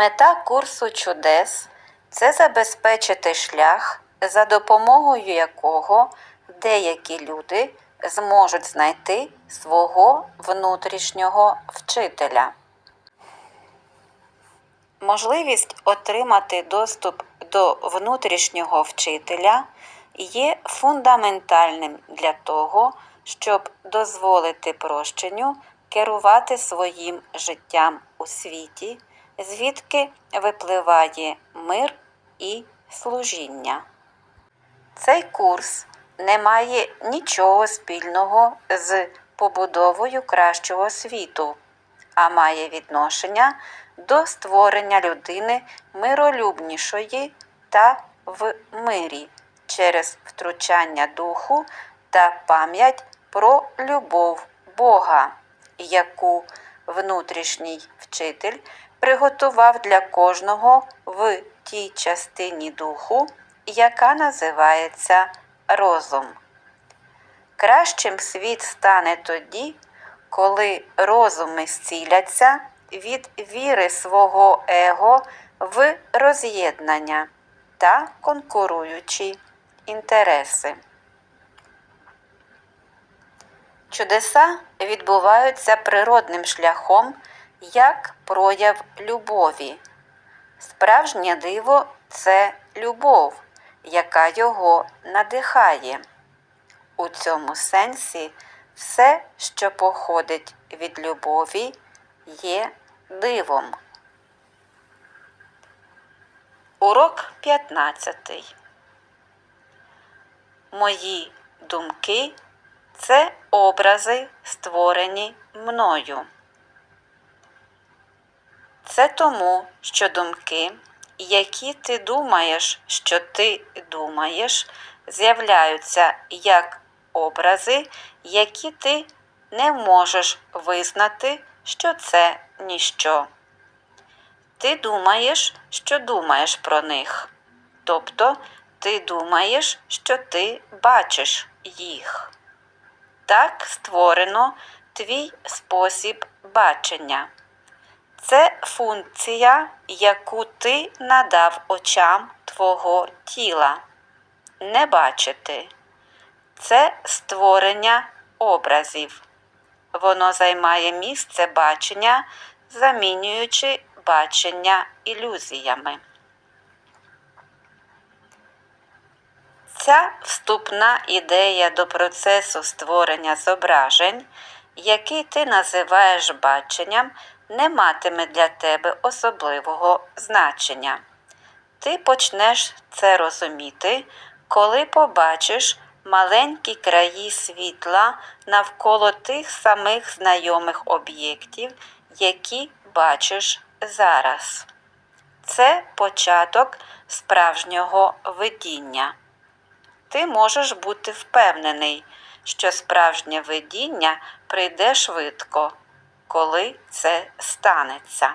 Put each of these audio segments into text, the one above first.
Мета курсу чудес це забезпечити шлях, за допомогою якого деякі люди зможуть знайти свого внутрішнього вчителя. Можливість отримати доступ до внутрішнього вчителя є фундаментальним для того, щоб дозволити прощенню керувати своїм життям у світі, звідки випливає мир і служіння. Цей курс не має нічого спільного з побудовою кращого світу, а має відношення до створення людини миролюбнішої та в мирі через втручання духу та пам'ять про любов Бога, яку внутрішній вчитель приготував для кожного в тій частині духу, яка називається розум. Кращим світ стане тоді, коли розуми зціляться від віри свого его в роз'єднання та конкуруючі інтереси. Чудеса відбуваються природним шляхом як прояв любові. Справжнє диво це любов, яка його надихає. У цьому сенсі все, що походить від любові, є дивом. Урок 15. Мої думки це образи, створені мною. Це тому, що думки, які ти думаєш, що ти думаєш, з'являються як образи, які ти не можеш визнати, що це ніщо. Ти думаєш, що думаєш про них. Тобто ти думаєш, що ти бачиш їх. Так створено твій спосіб бачення. Це функція, яку ти надав очам твого тіла. Не бачити. Це створення образів. Воно займає місце бачення, замінюючи бачення ілюзіями. Ця вступна ідея до процесу створення зображень, який ти називаєш баченням, не матиме для тебе особливого значення. Ти почнеш це розуміти, коли побачиш маленькі краї світла навколо тих самих знайомих об'єктів, які бачиш зараз. Це початок справжнього видіння. Ти можеш бути впевнений, що справжнє видіння прийде швидко, коли це станеться.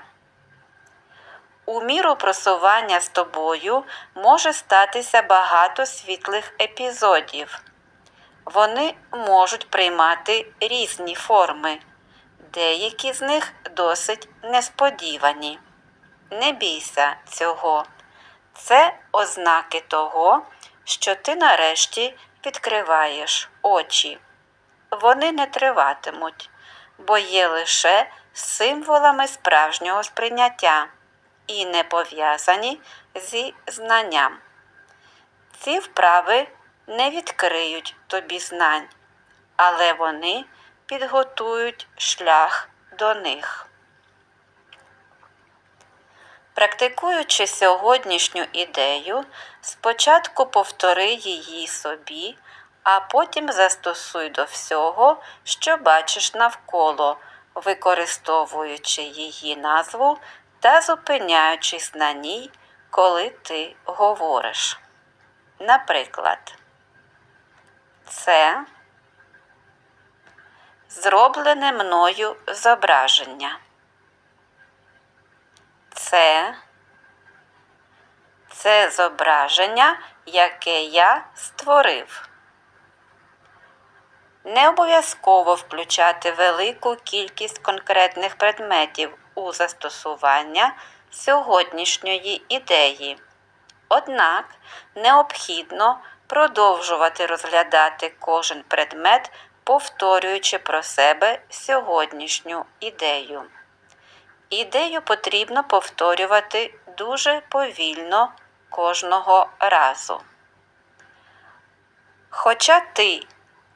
У міру просування з тобою може статися багато світлих епізодів. Вони можуть приймати різні форми, деякі з них досить несподівані. Не бійся цього. Це ознаки того, що ти нарешті відкриваєш очі. Вони не триватимуть, бо є лише символами справжнього сприйняття і не пов'язані зі знанням. Ці вправи не відкриють тобі знань, але вони підготують шлях до них. Практикуючи сьогоднішню ідею, спочатку повтори її собі, а потім застосуй до всього, що бачиш навколо, використовуючи її назву та зупиняючись на ній, коли ти говориш. Наприклад, це зроблене мною зображення. Це це зображення, яке я створив. Не обов'язково включати велику кількість конкретних предметів у застосування сьогоднішньої ідеї. Однак необхідно продовжувати розглядати кожен предмет, повторюючи про себе сьогоднішню ідею. Ідею потрібно повторювати дуже повільно кожного разу. Хоча ти,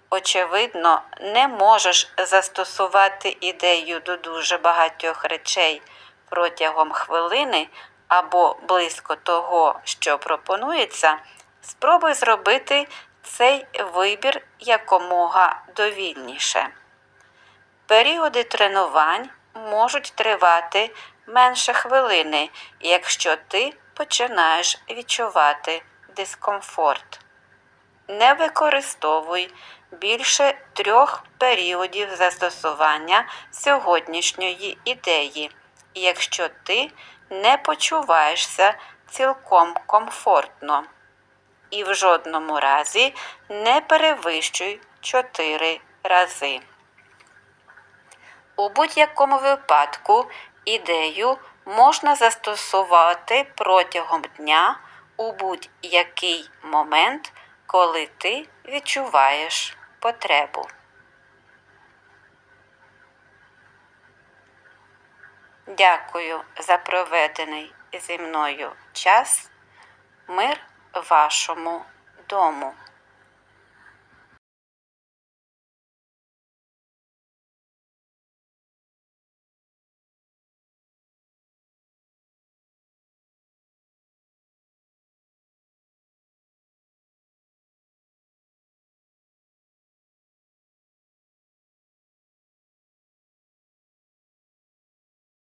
очевидно, не можеш застосувати ідею до дуже багатьох речей протягом хвилини або близько того, що пропонується, спробуй зробити цей вибір якомога довільніше. Періоди тренувань можуть тривати менше хвилини, якщо ти починаєш відчувати дискомфорт. Не використовуй більше трьох періодів застосування сьогоднішньої ідеї, якщо ти не почуваєшся цілком комфортно. І в жодному разі не перевищуй 4 рази. У будь-якому випадку ідею можна застосувати протягом дня у будь-який момент, коли ти відчуваєш потребу. Дякую за проведений зі мною час. Мир вашому дому.